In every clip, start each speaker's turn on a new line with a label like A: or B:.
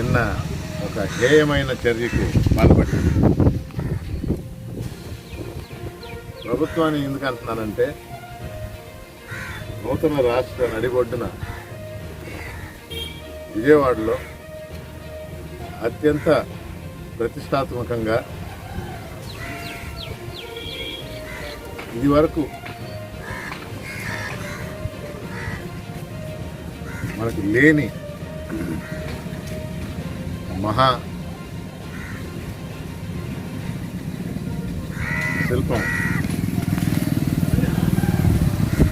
A: నిన్న ఒక హేయమైన చర్యకు పాల్పడింది ప్రభుత్వాన్ని ఎందుకు అంటున్నానంటే నూతన రాష్ట్ర నడిబొడ్డున విజయవాడలో అత్యంత ప్రతిష్టాత్మకంగా ఇది వరకు మనకు లేని మహా శిల్పం.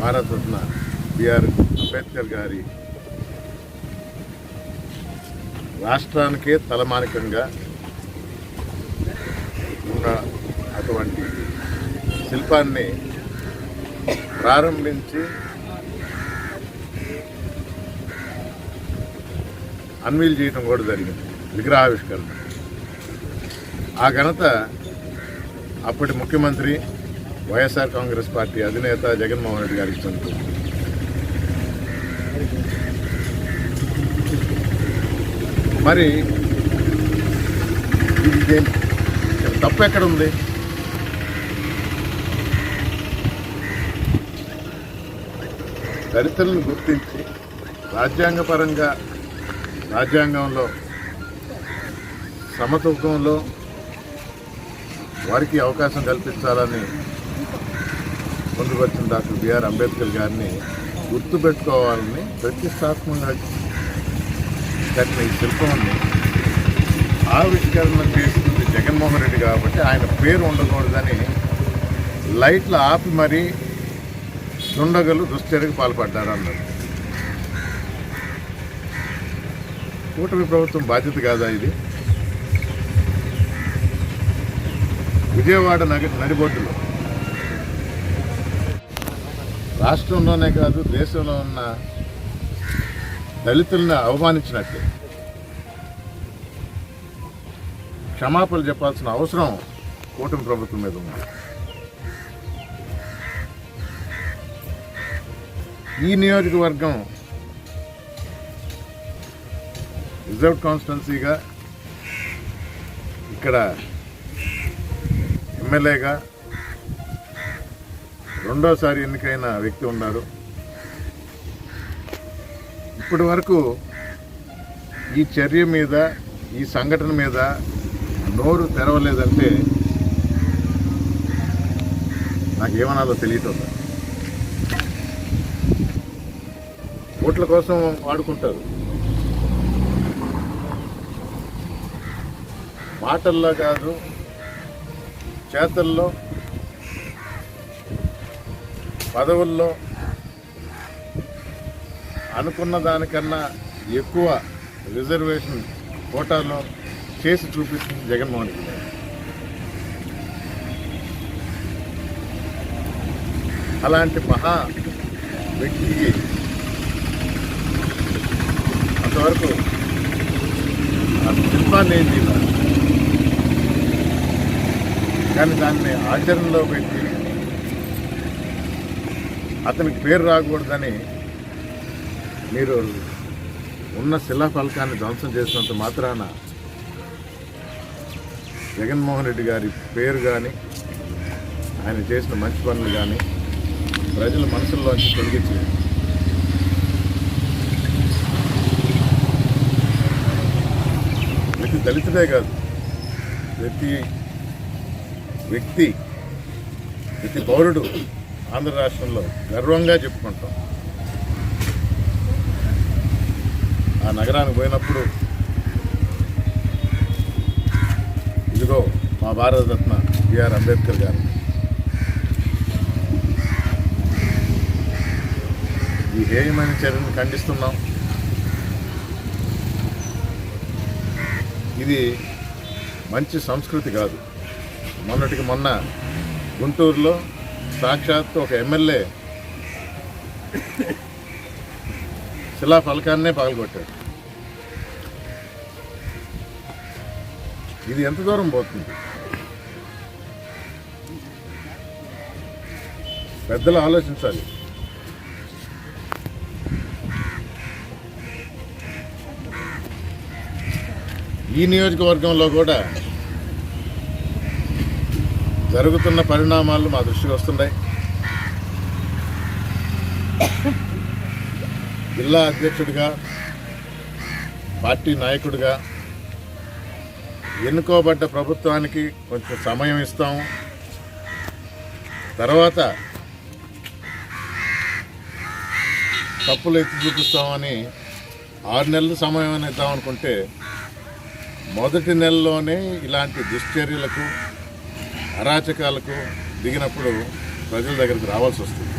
A: భారతరత్న బిఆర్ అంబేద్కర్ గారి రాష్ట్రానికే తలమానికంగా ఉన్న అటువంటి శిల్పాన్ని ప్రారంభించి అన్వీల్ చేయడం కూడా జరిగింది. విగ్రహావిష్కరణ ఆ ఘనత అప్పటి ముఖ్యమంత్రి వైఎస్ఆర్ కాంగ్రెస్ పార్టీ అధినేత జగన్మోహన్ రెడ్డి గారికి చెందుతుంది. మరి ఇది తప్పు ఎక్కడ ఉంది? దళితులను గుర్తించి రాజ్యాంగపరంగా రాజ్యాంగంలో సమతూకంలో వారికి అవకాశం కల్పించాలని పొందుపరిచిన డాక్టర్ బిఆర్ అంబేద్కర్ గారిని గుర్తుపెట్టుకోవాలని ప్రతిష్టాత్మకంగా కట్టిన ఈ శిల్పాన్ని ఆవిష్కరణ చేసింది జగన్మోహన్ రెడ్డి కాబట్టి ఆయన పేరు ఉండకూడదని లైట్లు ఆపి మరీ దుండగలు దుశ్చర్యకు పాల్పడ్డారు అన్నారు. కూటమి ప్రభుత్వం బాధ్యత కాదా ఇది? విజయవాడ నగ నడిబొడ్డులో. రాష్ట్రంలోనే కాదు దేశంలో ఉన్న దళితులను అవమానించినట్లే క్షమాపణలు చెప్పాల్సిన అవసరం కూటమి ప్రభుత్వం మీద ఉంది. ఈ నియోజకవర్గం రిజర్వ్ కాన్స్టిట్యున్సీగా ఇక్కడ ఎమ్మెల్యేగా రెండోసారి ఎన్నికైన వ్యక్తి ఉన్నారు. ఇప్పటి వరకు ఈ చర్య మీద ఈ సంఘటన మీద నోరు తెరవలేదంటే నాకేమనాలో తెలియటం. ఓట్ల కోసం వాడుకుంటారు. మాటల్లో కాదు చేతల్లో పదవుల్లో అనుకున్న దానికన్నా ఎక్కువ రిజర్వేషన్ కోటాలో చేసి చూపిస్తుంది జగన్మోహన్ రెడ్డి గారు. అలాంటి మహా వ్యక్తికి అంతవరకు ఆ శిల్పాన్ని ఏం చేయాలి కానీ దాన్ని ఆచరణలో పెట్టి అతనికి పేరు రాకూడదని మీరు ఉన్న శిలా ఫలకాన్ని ధ్వంసం చేసినంత మాత్రాన జగన్మోహన్ రెడ్డి గారి పేరు కానీ ఆయన చేసిన మంచి పనులు కానీ ప్రజల మనసుల్లోంచి తొలగించి ప్రతి దళితుడే కాదు ప్రతి వ్యక్తి ప్రతి పౌరుడు ఆంధ్ర రాష్ట్రంలో గర్వంగా చెప్పుకుంటాం. ఆ నగరానికి పోయినప్పుడు ఇదిగో మా భారతరత్న బిఆర్ అంబేద్కర్ గారు. ఈ హేయమైన చర్యను ఖండిస్తున్నాం. ఇది మంచి సంస్కృతి కాదు. మొన్నటికి మొన్న గుంటూరులో సాక్షాత్ ఒక ఎమ్మెల్యే శిలా ఫలకాన్నే పగలగొట్టాడు. ఇది ఎంత దూరం పోతుంది? పెద్దలు ఆలోచించాలి. ఈ నియోజకవర్గంలో కూడా జరుగుతున్న పరిణామాలు మా దృష్టికి వస్తున్నాయి. జిల్లా అధ్యక్షుడిగా పార్టీ నాయకుడిగా ఎన్నుకోబడ్డ ప్రభుత్వానికి కొంచెం సమయం ఇస్తాము తర్వాత తప్పులు ఎత్తి చూపిస్తామని ఆరు నెలలు సమయం అని మొదటి నెలలోనే ఇలాంటి దుశ్చర్యలకు అరాచకాలకు దిగినప్పుడు ప్రజల దగ్గరికి రావాల్సి వస్తుంది.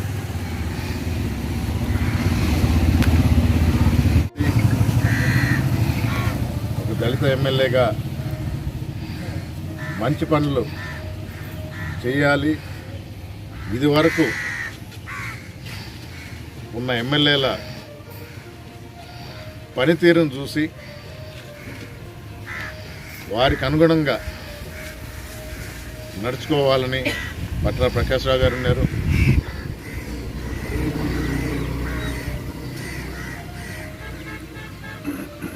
A: ఒక దళిత ఎమ్మెల్యేగా మంచి పనులు చేయాలి. ఇది వరకు ఉన్న ఎమ్మెల్యేల పనితీరును చూసి వారికి అనుగుణంగా నడుచుకోవాలని పట్ల ప్రకాశ్రావు గారు ఉన్నారు.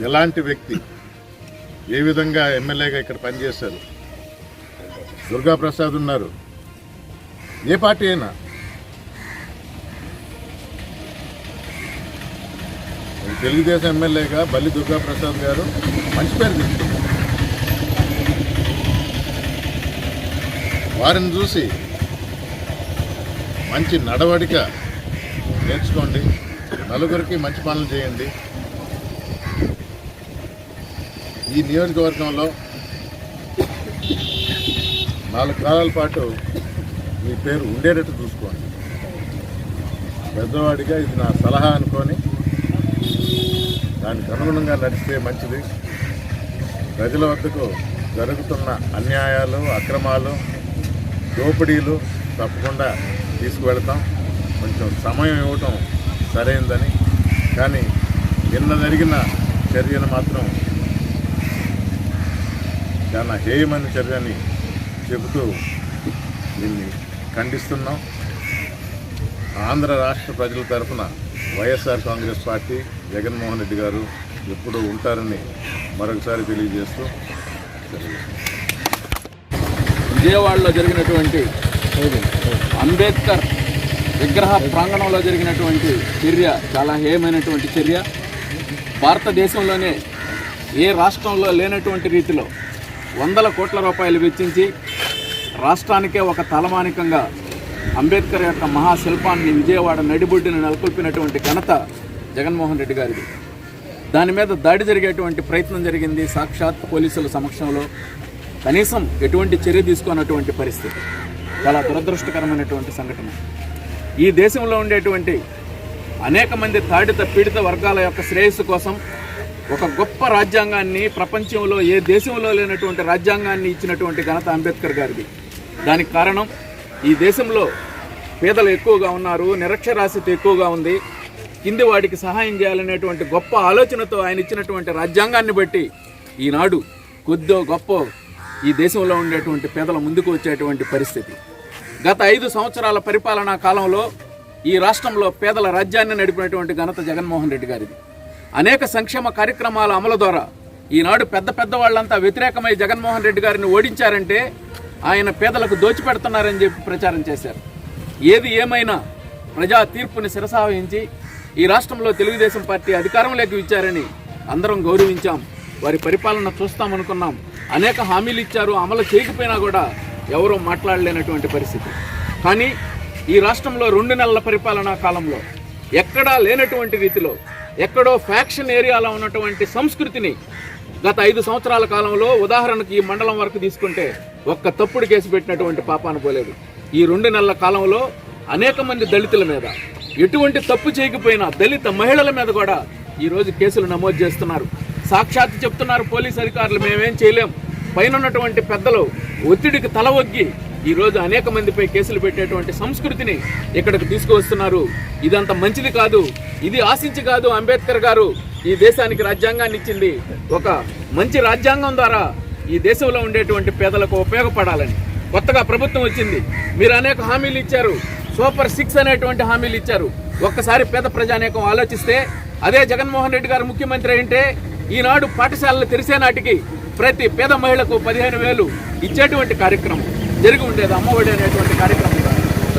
A: ఎలాంటి వ్యక్తి ఏ విధంగా ఎమ్మెల్యేగా ఇక్కడ పనిచేశారు? దుర్గాప్రసాద్ ఉన్నారు. ఏ పార్టీ అయినా? తెలుగుదేశం ఎమ్మెల్యేగా బల్లి దుర్గా ప్రసాద్ గారు మంచి పేరు తెచ్చుకున్నారు. వారిని చూసి మంచి నడవడిక నేర్చుకోండి. నలుగురికి మంచి పనులు చేయండి. ఈ నియోజకవర్గంలో నాలుగు కాలాల పాటు మీ పేరు ఉండేటట్టు చూసుకోండి. పెద్దవాడిగా ఇది నా సలహా అనుకొని దానికి అనుగుణంగా నడిస్తే మంచిది. ప్రజల వద్దకు జరుగుతున్న అన్యాయాలు అక్రమాలు దోపిడీలు తప్పకుండా తీసుకువెళతాం. కొంచెం సమయం ఇవ్వటం సరైందని. కానీ నిన్న జరిగిన చర్యను మాత్రం చాలా హేయమైన చర్యని చెబుతూ దీన్ని ఖండిస్తున్నాం. ఆంధ్ర రాష్ట్ర ప్రజల తరఫున వైఎస్ఆర్ కాంగ్రెస్ పార్టీ జగన్మోహన్ రెడ్డి గారు ఎప్పుడూ ఉంటారని మరొకసారి తెలియజేస్తూ
B: విజయవాడలో జరిగినటువంటి అంబేద్కర్ విగ్రహ ప్రాంగణంలో జరిగినటువంటి చర్య చాలా హేయమైనటువంటి చర్య. భారతదేశంలోనే ఏ రాష్ట్రంలో లేనటువంటి రీతిలో వందల కోట్ల రూపాయలు వెచ్చించి రాష్ట్రానికే ఒక తలమానికంగా అంబేద్కర్ యొక్క మహాశిల్పాన్ని విజయవాడ నడిబుడ్డిని నెలకొల్పినటువంటి ఘనత జగన్మోహన్ రెడ్డి గారిది. దాని మీద దాడి జరిగేటువంటి ప్రయత్నం జరిగింది సాక్షాత్ పోలీసుల సమక్షంలో. కనీసం ఎటువంటి చర్య తీసుకోనటువంటి పరిస్థితి. చాలా దురదృష్టకరమైనటువంటి సంఘటన. ఈ దేశంలో ఉండేటువంటి అనేక మంది తాడిత పీడిత వర్గాల యొక్క శ్రేయస్సు కోసం ఒక గొప్ప రాజ్యాంగాన్ని ప్రపంచంలో ఏ దేశంలో లేనటువంటి రాజ్యాంగాన్ని ఇచ్చినటువంటి ఘనత అంబేద్కర్ గారిది. దానికి కారణం ఈ దేశంలో పేదలు ఎక్కువగా ఉన్నారు నిరక్షరాస్యత ఎక్కువగా ఉంది. కింది వాడికి సహాయం చేయాలనేటువంటి గొప్ప ఆలోచనతో ఆయన ఇచ్చినటువంటి రాజ్యాంగాన్ని బట్టి ఈనాడు కొద్దో గొప్ప ఈ దేశంలో ఉండేటువంటి పేదల ముందుకు వచ్చేటువంటి పరిస్థితి. గత ఐదు సంవత్సరాల పరిపాలనా కాలంలో ఈ రాష్ట్రంలో పేదల రాజ్యాన్ని నడిపినటువంటి ఘనత జగన్మోహన్ రెడ్డి గారిది. అనేక సంక్షేమ కార్యక్రమాల అమలు ద్వారా ఈనాడు పెద్ద పెద్ద వాళ్ళంతా వ్యతిరేకమై జగన్మోహన్ రెడ్డి గారిని ఓడించారంటే ఆయన పేదలకు దోచిపెడుతున్నారని చెప్పి ప్రచారం చేశారు. ఏది ఏమైనా ప్రజా తీర్పుని శిరసావహించి ఈ రాష్ట్రంలో తెలుగుదేశం పార్టీ అధికారంలోకి ఇచ్చారని అందరం గౌరవించాం. వారి పరిపాలన చూస్తామనుకున్నాం. అనేక హామీలు ఇచ్చారు అమలు చేయకపోయినా కూడా ఎవరూ మాట్లాడలేనటువంటి పరిస్థితి. కానీ ఈ రాష్ట్రంలో రెండు నెలల పరిపాలనా కాలంలో ఎక్కడా లేనటువంటి రీతిలో ఎక్కడో ఫ్యాక్షన్ ఏరియాలో ఉన్నటువంటి సంస్కృతిని గత ఐదు సంవత్సరాల కాలంలో ఉదాహరణకు ఈ మండలం వరకు తీసుకుంటే ఒక్క తప్పుడు కేసు పెట్టినటువంటి పాపాను పోలేదు. ఈ రెండు నెలల కాలంలో అనేక మంది దళితుల మీద ఎటువంటి తప్పు చేయకపోయినా దళిత మహిళల మీద కూడా ఈ రోజు కేసులు నమోదు చేస్తున్నారు. సాక్షాత్ చెప్తున్నారు పోలీస్ అధికారులు మేమేం చేయలేం. పైన ఉన్నటువంటి పెద్దలు ఒత్తిడికి తల ఒగ్గి ఈరోజు అనేక మందిపై కేసులు పెట్టేటువంటి సంస్కృతిని ఇక్కడికి తీసుకువస్తున్నారు. ఇదంత మంచిది కాదు ఇది ఆశించి కాదు అంబేద్కర్ గారు ఈ దేశానికి రాజ్యాంగాన్ని ఇచ్చింది. ఒక మంచి రాజ్యాంగం ద్వారా ఈ దేశంలో ఉండేటువంటి పేదలకు ఉపయోగపడాలని కొత్తగా ప్రభుత్వం వచ్చింది. మీరు అనేక హామీలు ఇచ్చారు. సూపర్ సిక్స్ అనేటువంటి హామీలు ఇచ్చారు. ఒక్కసారి పేద ప్రజానేకం ఆలోచిస్తే అదే జగన్మోహన్ రెడ్డి గారు ముఖ్యమంత్రి అంటే ఈనాడు పాఠశాలలు తెరిసే నాటికి ప్రతి పేద మహిళకు పదిహేను వేలు ఇచ్చేటువంటి కార్యక్రమం. జరిగి ఉండేది అమ్మఒడి అనేటువంటి కార్యక్రమం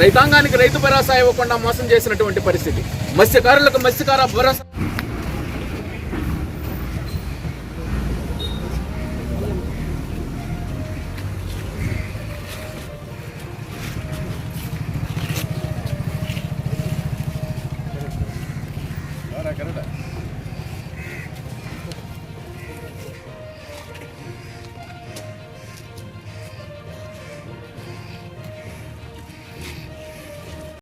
B: రైతాంగానికి రైతు భరోసా ఇవ్వకుండా మోసం చేసినటువంటి పరిస్థితి. మత్స్యకారులకు మత్స్యకార భరోసా